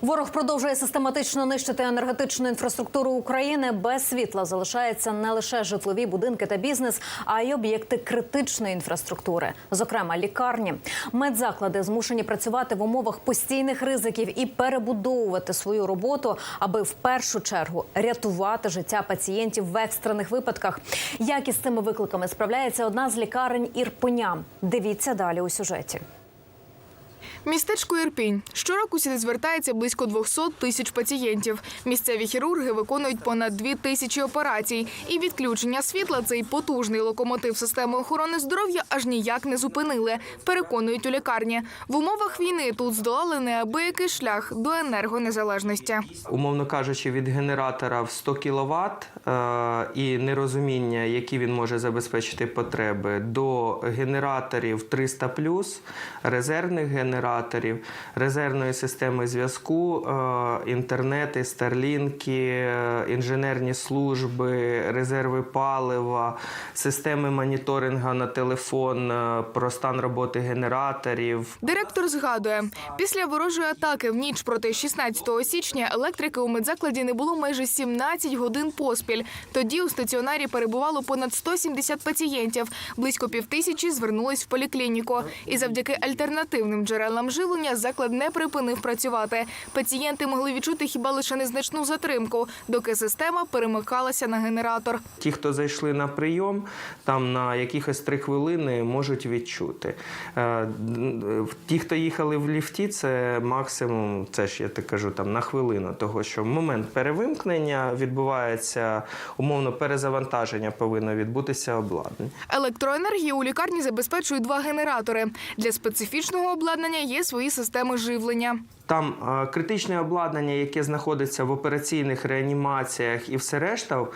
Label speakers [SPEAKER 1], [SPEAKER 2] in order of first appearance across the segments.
[SPEAKER 1] Ворог продовжує систематично нищити енергетичну інфраструктуру України. Без світла залишаються не лише житлові будинки та бізнес, а й об'єкти критичної інфраструктури, зокрема лікарні. Медзаклади змушені працювати в умовах постійних ризиків і перебудовувати свою роботу, аби в першу чергу рятувати життя пацієнтів в екстрених випадках. Як із цими викликами справляється одна з лікарень Ірпеня? Дивіться далі у сюжеті.
[SPEAKER 2] Містечко Ірпінь. Щороку сюди звертається близько 200 тисяч пацієнтів. Місцеві хірурги виконують понад 2 тисячі операцій. І відключення світла цей потужний локомотив системи охорони здоров'я аж ніяк не зупинили, переконують у лікарні. В умовах війни тут здолали неабиякий шлях до енергонезалежності.
[SPEAKER 3] умовно кажучи, від генератора в 100 кВт е, і нерозуміння, які він може забезпечити потреби, до генераторів 300 резервних генераторів, резервної системи зв'язку, е, інтернети, старлінки, е, інженерні служби, резерви палива, системи моніторингу на телефон е, про стан роботи генераторів,
[SPEAKER 2] Директор згадує, після ворожої атаки в ніч проти 16 січня електрики у медзакладі не було майже 17 годин поспіль. Тоді у стаціонарі перебувало понад 170 пацієнтів. Близько півтисячі звернулись в поліклініку. І завдяки альтернативним джерелам живлення заклад не припинив працювати. Пацієнти могли відчути хіба лише незначну затримку, доки система перемикалася на генератор.
[SPEAKER 3] Ті, хто зайшли на прийом, там на якихось три хвилини можуть відчути. Е, Ті, хто їхали в ліфті, це максимум, це ж я так кажу, там на хвилину, того що в момент перевимкнення відбувається умовно перезавантаження повинно відбутися обладнання.
[SPEAKER 2] Електроенергію у лікарні забезпечують два генератори. Для специфічного обладнання є свої системи живлення.
[SPEAKER 3] Там е, критичне обладнання, яке знаходиться в операційних реанімаціях і все решта,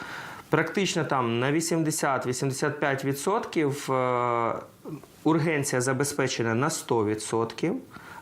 [SPEAKER 3] практично там на 80-85% е, ургенція забезпечена на 100%.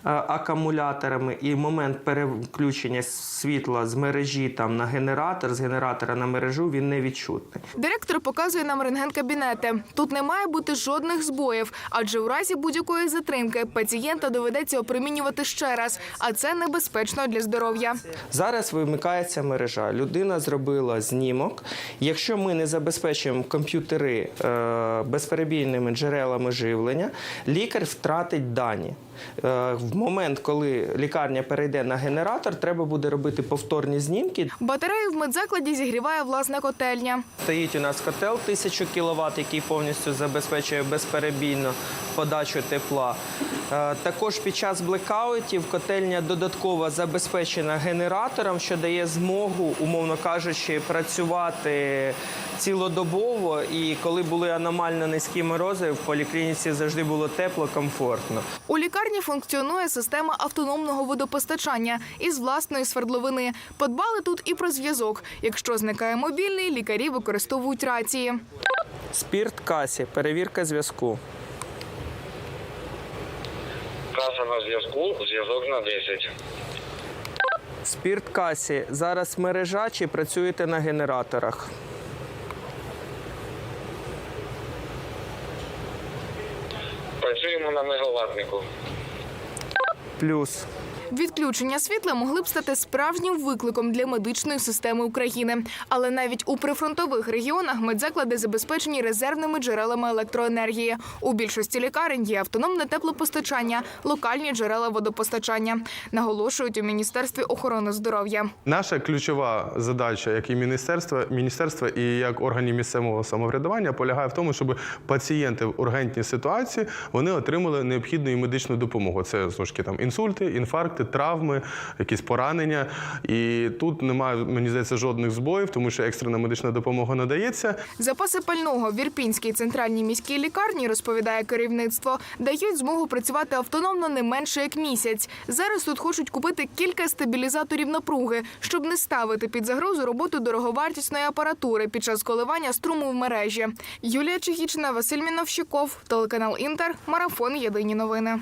[SPEAKER 3] Е, Акумуляторами і момент переключення світла з мережі там на генератор, з генератора на мережу він не відчутний.
[SPEAKER 2] Директор показує нам рентген-кабінети. Тут не має бути жодних збоїв, адже у разі будь-якої затримки пацієнта доведеться опромінювати ще раз, а це небезпечно для здоров'я.
[SPEAKER 3] Зараз вимикається мережа. Людина зробила знімок. Якщо ми не забезпечуємо комп'ютери е, безперебійними джерелами живлення, лікар втратить дані. В момент, коли лікарня перейде на генератор, треба буде робити повторні знімки.
[SPEAKER 2] Батарею в медзакладі зігріває власна котельня.
[SPEAKER 3] Стоїть у нас котел 1000 кВт, який повністю забезпечує безперебійну подачу тепла. Е, Також під час блекаутів котельня додатково забезпечена генератором, що дає змогу, умовно кажучи, працювати цілодобово. І коли були аномально низькі морози, в поліклініці завжди було тепло, комфортно.
[SPEAKER 2] У лікарні функціонує система автономного водопостачання із власної свердловини. Подбали тут і про зв'язок. Якщо зникає мобільний, лікарі використовують рації.
[SPEAKER 3] Спірт касі, перевірка зв'язку.
[SPEAKER 4] Каса на зв'язку, зв'язок на 10.
[SPEAKER 3] Спірт касі. Зараз мережа чи працюєте на генераторах?
[SPEAKER 4] Працюємо на мегаватнику.
[SPEAKER 3] Плюс.
[SPEAKER 2] Відключення світла могли б стати справжнім викликом для медичної системи України. Але навіть у прифронтових регіонах медзаклади забезпечені резервними джерелами електроенергії. У більшості лікарень є автономне теплопостачання, локальні джерела водопостачання. Наголошують у міністерстві охорони здоров'я.
[SPEAKER 5] Наша ключова задача, як і міністерства, міністерства і як органів місцевого самоврядування, полягає в тому, щоб пацієнти в ургентній ситуації вони отримали необхідну і медичну допомогу. Це знову ж таки там інсульти, інфаркти, травми, якісь поранення. І тут немає, мені здається, жодних збоїв, тому що екстрена медична допомога надається.
[SPEAKER 2] Запаси пального в Ірпінській центральній міській лікарні, розповідає керівництво, дають змогу працювати автономно не менше як місяць. Зараз тут хочуть купити кілька стабілізаторів напруги, щоб не ставити під загрозу роботу дороговартісної апаратури під час коливання струму в мережі. Юлія Чехічна, Василь Міновщиков, телеканал Інтер, марафон Єдині новини.